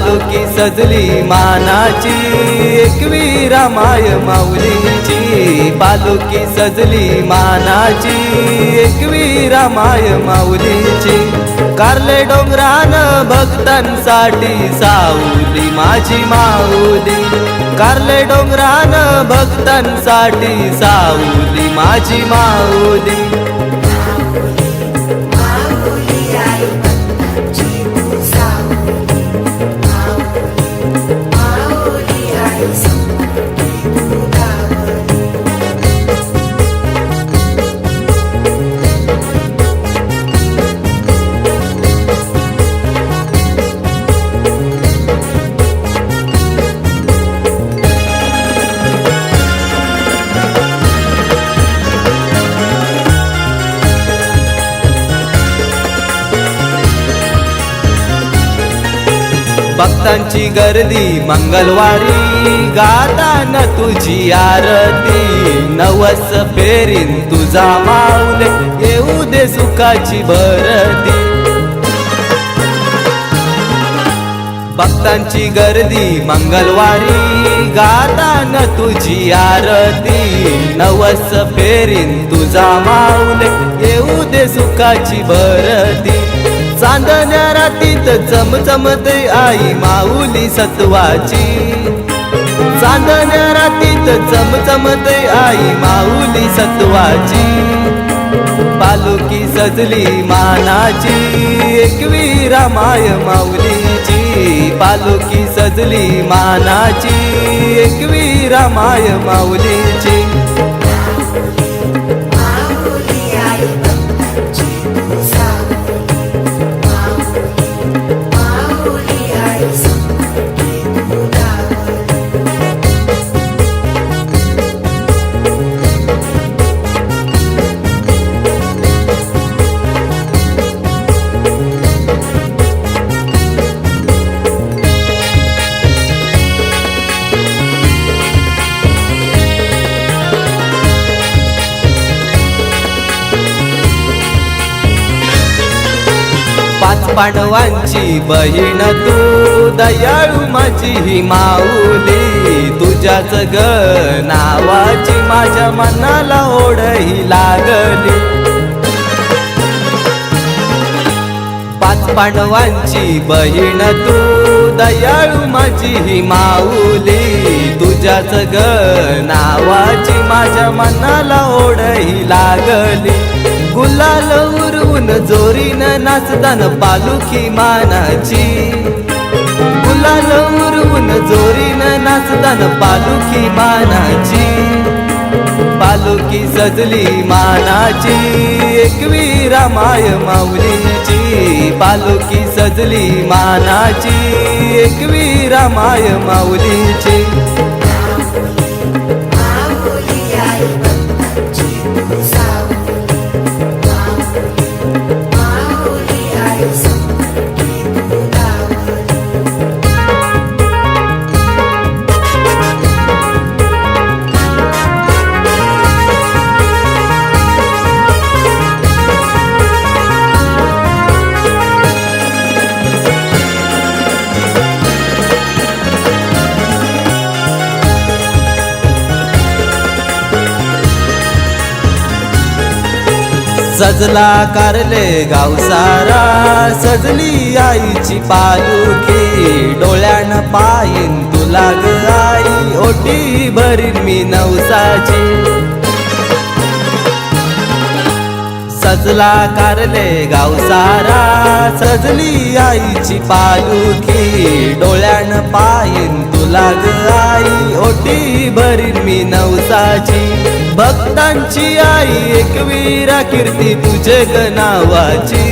पालुकी सजली मानाची एकवी रामाय माऊलीची. पालुकी सजली मानाची एकवी रामाय माऊलीची. कारले डोंगरान भक्तांसाठी साऊली माझी माऊली. कारले डोंगरान भक्तांसाठी साऊली माझी माऊली. भक्तांची गर्दी मंगलवारी. गातान तुझी आरती नवस फेरीन तुझा माऊले येऊ दे सुखाची भरती. भक्तांची गर्दी मंगलवारी. गातान तुझी आरती नवस फेरीन तुझा माऊले येऊ दे सुखाची भरती. चांदण्या रातीत चमचमते आई माऊली सत्वाची. चांदण्या रातीत चमचमते आई माऊली सत्वाची. पालुकी सजली मानाची एकवी रामाय माऊलीची. पालुकी सजली मानाची एकवी रामाय माऊली पांडवांची बहीण तू दयाळू माझी ही माऊली. तुझ्याच ग नावाची माझ्या मनाला ओढही लागली. पाच पांडवांची बहीण तू दयाळू माझी ही माऊली. तुझ्याच ग नावाची माझ्या मनाला ओढही लागली. गुलाल घेऊन जोरीन नाचतान पालुखी मानाची. गुलाल उरवून जोरीन नाचतान पालुखी मानाची. पालुकी सजली मानाची एकवी रामाय माऊलीची. पालुकी सजली मानाची एकवी रामाय माऊलीची. सजला कारले गाव सारा. सजली आईची पालुखी डोळ्यान पाईन तुला ग आई ओटी भरीन मी नवसाची. सजला कारले गाव सारा. सजली आईची पालुखी डोळ्यान पाईन तुला ग आई. ओटी भरीन मी नवसाची. भक्तांची आई एकवीरा कीर्ती तुझे ग नावाची.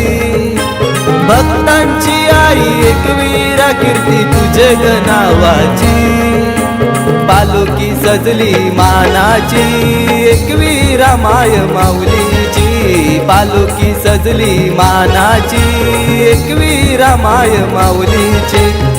भक्तांची आई एकवीरा कीर्ती तुझे ग नावाची. पालुकी सजली मानाची एकवीरा माय माऊली. पालुकी सजली मानाची. एकवी रामाय माऊलीची.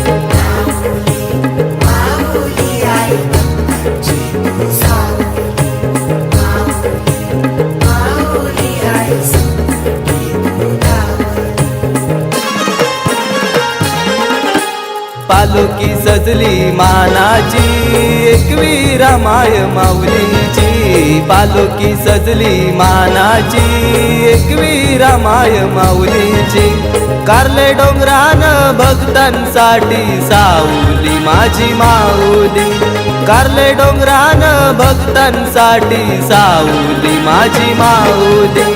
पालुकी सजली मानाची एकवीरा माय माऊलीची. पालुकी सजली मानाची एकवीरा माय माऊलीची. कारले डोंगरान भक्तांसाठी साऊली माझी माऊली. कारले डोंगरान भक्तांसाठी साऊली माझी माऊली.